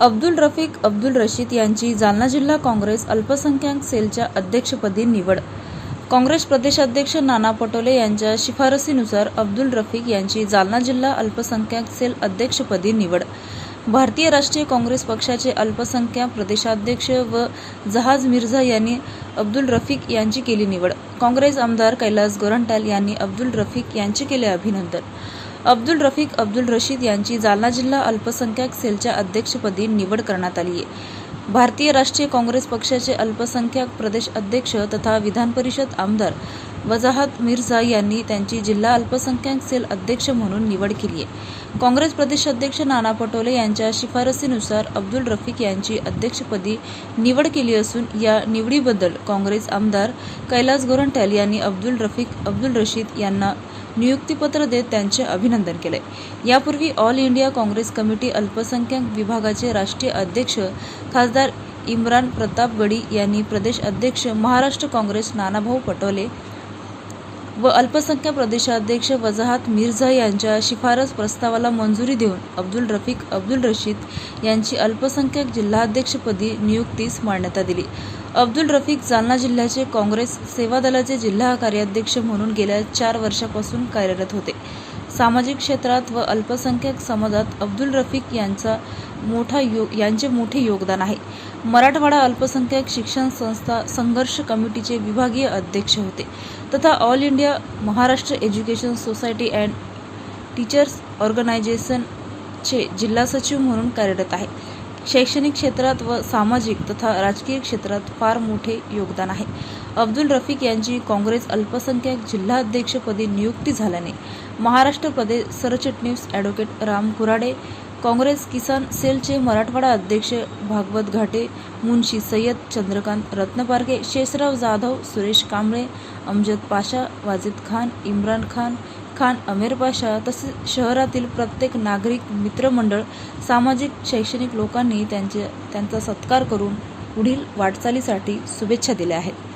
अब्दुल रफीक अब्दुल रशीद यांची जालना जिल्हा काँग्रेस अल्पसंख्याक सेलच्या अध्यक्षपदी निवड. काँग्रेस प्रदेशाध्यक्ष नाना पटोले यांच्या शिफारसीनुसार अब्दुल रफीक यांची जालना जिल्हा अल्पसंख्याक सेल अध्यक्षपदी निवड. भारतीय राष्ट्रीय काँग्रेस पक्षाचे अल्पसंख्याक प्रदेशाध्यक्ष व जहाज मिर्झा यांनी अब्दुल रफीक यांची केली निवड. काँग्रेस आमदार कैलास गोरंट्याल यांनी अब्दुल रफीक यांचे केले अभिनंदन. अब्दुल रफीक अब्दुल रशीद यांची जालना जिल्हा अल्पसंख्याक सेलच्या अध्यक्षपदी निवड करण्यात आली आहे. भारतीय राष्ट्रीय काँग्रेस पक्षाचे अल्पसंख्याक प्रदेश अध्यक्ष तथा विधान परिषद आमदार वजाहत मिर्झा यांनी त्यांची जिल्हा अल्पसंख्याक सेल अध्यक्ष म्हणून निवड केली आहे. काँग्रेस प्रदेश अध्यक्ष नाना पटोले यांच्या शिफारसीनुसार अब्दुल रफीक यांची अध्यक्षपदी निवड केली असून या निवडीबद्दल काँग्रेस आमदार कैलास गोरंट्याल यांनी अब्दुल रफीक अब्दुल रशीद यांना नियुक्तीपत्र देत त्यांचे अभिनंदन केले. यापूर्वी ऑल इंडिया काँग्रेस कमिटी अल्पसंख्याक विभागाचे राष्ट्रीय अध्यक्ष खासदार इम्रान प्रताप गडी यांनी प्रदेश अध्यक्ष महाराष्ट्र काँग्रेस नानाभाऊ पटोले व अल्पसंख्याक प्रदेशाध्यक्ष वजाहत मिर्झा यांच्या शिफारस प्रस्तावाला मंजुरी देऊन अब्दुल रफीक अब्दुल रशीद यांची अल्पसंख्याक जिल्हाध्यक्षपदी नियुक्तीस मान्यता दिली अब्दुल रफीक जालना जिल्ह्याचे काँग्रेस सेवा दलाचे जिल्हा कार्याध्यक्ष म्हणून गेल्या चार वर्षापासून कार्यरत होते. सामाजिक क्षेत्रात व अल्पसंख्याक समाजात अब्दुल रफीक यांचा मोठा यो यांचे मोठे योगदान आहे. मराठवाडा अल्पसंख्याक शिक्षण संस्था संघर्ष कमिटीचे विभागीय अध्यक्ष होते. तथा all India Maharashtra education society and teachers ऑर्गनायझेशनचे जिल्हा सचिव म्हणून कार्यरत आहे. शैक्षणिक क्षेत्रात व सामाजिक तथा राजकीय क्षेत्रात फार मोठे योगदान आहे. अब्दुल रफीक यांची काँग्रेस अल्पसंख्याक जिल्हाध्यक्षपदी नियुक्ती झाल्याने महाराष्ट्र प्रदेश सरचिटणीस ॲडव्होकेट राम कुराडे काँग्रेस किसान सेलचे मराठवाडा अध्यक्ष भागवत घाटे मुन्शी सय्यद चंद्रकांत रत्नपारगे शेषराव जाधव सुरेश कांबळे अमजद पाशा वाजिद खान इम्रान खान खान अमेर पाशा तसेच शहरातील प्रत्येक नागरिक मित्रमंडळ सामाजिक शैक्षणिक लोकांनी त्यांचे त्यांचा सत्कार करून पुढील वाटचालीसाठी शुभेच्छा दिल्या आहेत.